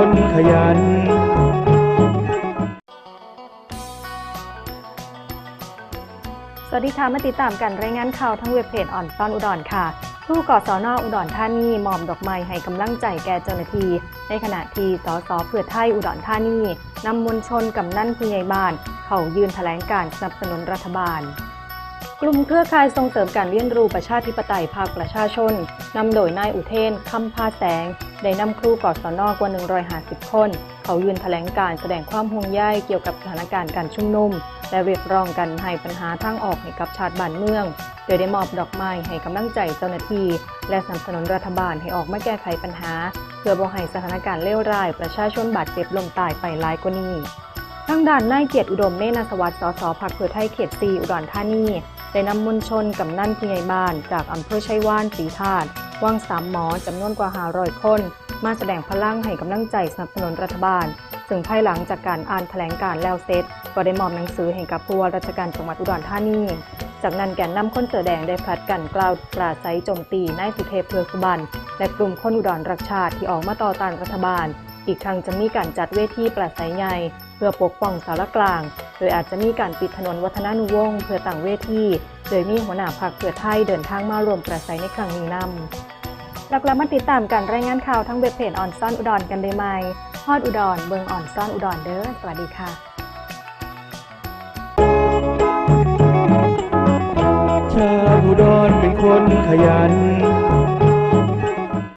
ยัน สวัสดีค่ะ มาติดตามกันรายงานข่าวทั้งเว็บเพจอ่อนซ่อนอุดรค่ะครู่ก่อสอนออุดรธานีมอบดอกไม้ให้กำลังใจแก่เจ้าหน้าที่ ในขณะที่สสเพื่อไทยอุดรธานีนำมวลชนกำนันผู้ใหญ่บ้าน เขายืนแถลงการสนับสนุนรัฐบาล กลุ่มเครือข่ายส่งเสริมการเรียนรู้ประชาธิปไตยภาคประชาชน นำโดยนายอุเทนคำพาแสง ได้นำครูกอสนกว่า 150 คน เขายืนแถลงการแสดงความห่วงใยเกี่ยวกับสถานการณ์การชุมนุม และเรียกร้องกันให้ปัญหาทางออกให้กับชาติบ้านเมือง โดยได้มอบดอกไม้ให้กำลังใจเจ้าหน้าที่ และสนับสนุนรัฐบาลให้ออกมาแก้ไขปัญหา เพื่อบ่ให้สถานการณ์เลวร้าย ประชาชนบาดเจ็บลงตายไปหลายกว่านี้ทางด้านนายเกียรติอุดมเนตรสวัสดิ์สสพักเพื่อไทยเขตซีอุดรธานี ได้นำมวลชนกำนันผู้ใหญ่บ้านจากอำเภอชัยวานสีธาตุวังสามหมอจำนวนกว่าหาร้อยคน มาแสดงพลังให้กำลังใจสนับสนุนรัฐบาล ซึ่งภายหลังจากการอ่านแถลงการ์แล้วเสร็จก็ได้มอบหนังสือให้กับผู้ว่าราชการจังหวัดอุดรธานีจากนั้นแกนนำคนเสือแดงได้ผลัดกันกล่าวปราศัยโจมตีนายสุเทพเทือกสุบรรณ และกลุ่มคนอุดรรักชาติที่ออกมาต่อต้านรัฐบาล อีกทั้งจะมีการจัดเวทีปราศัยใหญ่เพื่อปกป้องสารกลาง โดยอาจจะมีการปิดถนนวัฒนานุวงศ์เพื่อตั้งเวที โดยมีหัวหน้าพรรคเพื่อไทยเดินทางมารวมปราศัยในครั้งนี้นำแล้วกลมาติดตามการรายงานข่าวทั้งเว็บเพจออนซ่อนอุดรกันได้ไหมฮอดอุดรเบิงออนซ่อนอุดรเด้อสวัสดีค่ะชาวอุดรเป็นคนขยัน